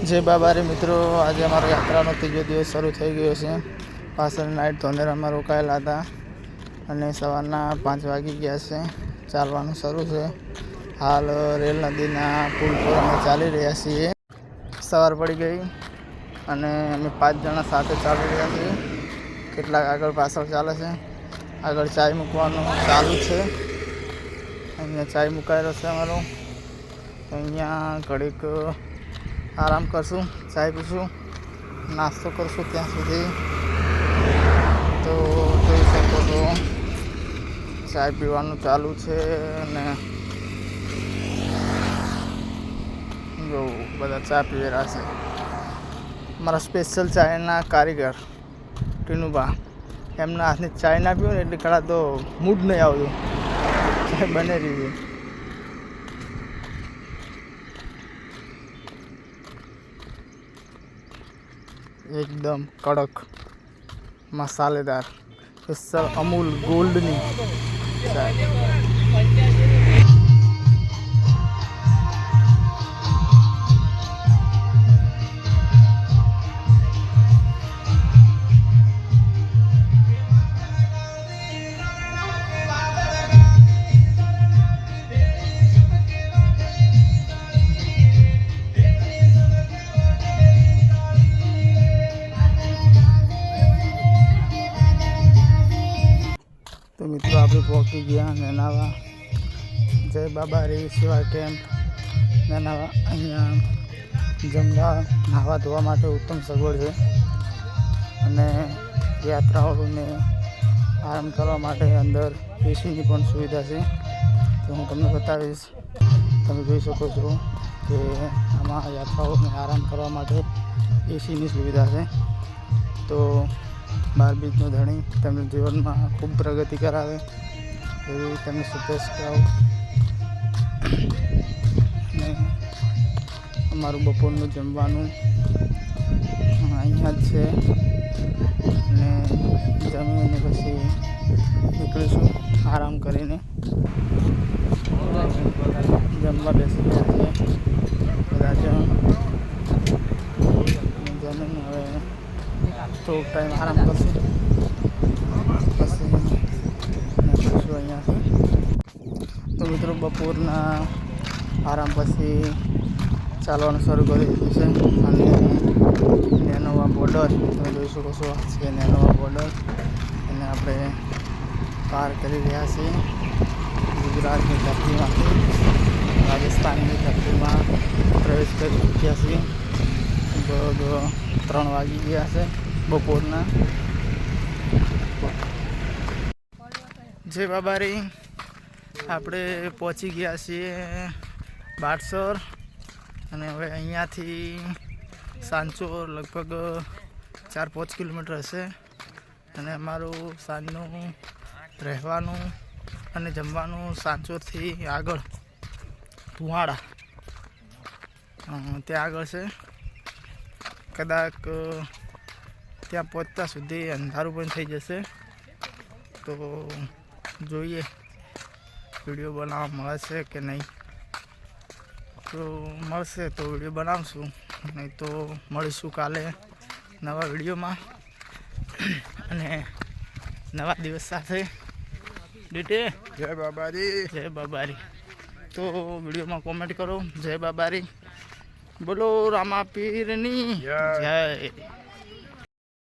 જય બાબારે મિત્રો, આજે અમારો યાત્રાનો ત્રીજો દિવસ શરૂ થઈ ગયો છે. પાછળ નાઇટ ધોનેરામાં રોકાયેલા હતા અને સવારના પાંચ વાગી ગયા છે. ચાલવાનું શરૂ છે. હાલ, રેલ નદીના પુલ પર અમે ચાલી રહ્યા છીએ. સવાર પડી ગઈ અને અમે પાંચ જણા સાથે ચાલી રહ્યા છીએ. કેટલાક આગળ પાછળ ચાલે છે. આગળ ચાય મૂકવાનું ચાલુ છે. અહીંયા ચાય મુકાયેલો છે અમારો. અહીંયા ઘડીક આરામ કરશું, ચાય પીશું, નાસ્તો કરશું ત્યાં સુધી. તો જોઈ શકો છો, ચાય પીવાનું ચાલુ છે અને જો બધા ચા પીવે છે. મારા સ્પેશિયલ ચાયના કારીગર, ટીનુબા, એમના હાથની ચાય ના પીવું ને એટલે કડા તો મૂડ નહીં આવતું. ચાય બને રહી એકદમ કડક મસાલેદાર. અમૂલ ગોલ્ડની. આપણે પહોંચી ગયા નેનાવા. જય બાબા રે સેવા કેમ્પ નેનાવા અહીંયા જમવા નાહવા ધોવા માટે ઉત્તમ સગવડ છે. અને યાત્રાઓને આરામ કરવા માટે અંદર એસીની પણ સુવિધા છે. તો હું તમને બતાવીશ. તમે જોઈ શકો છો કે આમાં યાત્રાઓને આરામ કરવા માટે એસીની સુવિધા છે. તો બાર બીજનો ધણી તમને જીવનમાં ખૂબ પ્રગતિ કરાવે એવી તમને શુભેચ્છાઓ અને અમારું બપોરનું જમવાનું અહીંયા જ છે. અને જમીને પછી નીકળીશું આરામ કરીને. જમવા બેસી ગયા છે બધા જણ જમીને હવે થોડોક ટાઈમ આરામ કરશું? પછી નીકળીશું અહીંયાથી. તો મિત્રો બપોરના આરામ પછી ચાલવાનું શરૂ કરી દીધું છે. અને નેનોવા બોર્ડર, તમે જોઈ શકો છો, આ છે નેનોવા બોર્ડર. એને આપણે પાર કરી રહ્યા છીએ. ગુજરાતની ધરતીમાંથી, રાજસ્થાનની ધરતીમાં પ્રવેશ કરી ચૂક્યા છીએ. લગભગ ત્રણ વાગી ગયા છે. બપોરના. જય બાબારી, આપણે પહોંચી ગયા છીએ બાટસર. અને હવે અહીંયાથી સાંચો લગભગ ચાર પાંચ કિલોમીટર હશે. અને અમારું સાંજનું રહેવાનું અને જમવાનું સાંચોથી આગળ ધુવાડા. ત્યાં આગળ છે. કદાચ ત્યાં પહોંચતા સુધી અંધારું પણ થઈ જશે. તો જોઈએ વીડિયો બનાવવા મળશે કે નહીં. તો મળશે તો વીડિયો બનાવશું. નહીં તો મળીશું કાલે નવા વિડીયોમાં. અને નવા દિવસ સાથે. ડીટે જય બાબારી. જય બાબારી. તો વિડીયોમાં કોમેન્ટ કરો. જય બાબારી. બોલો રામા પીરની જય.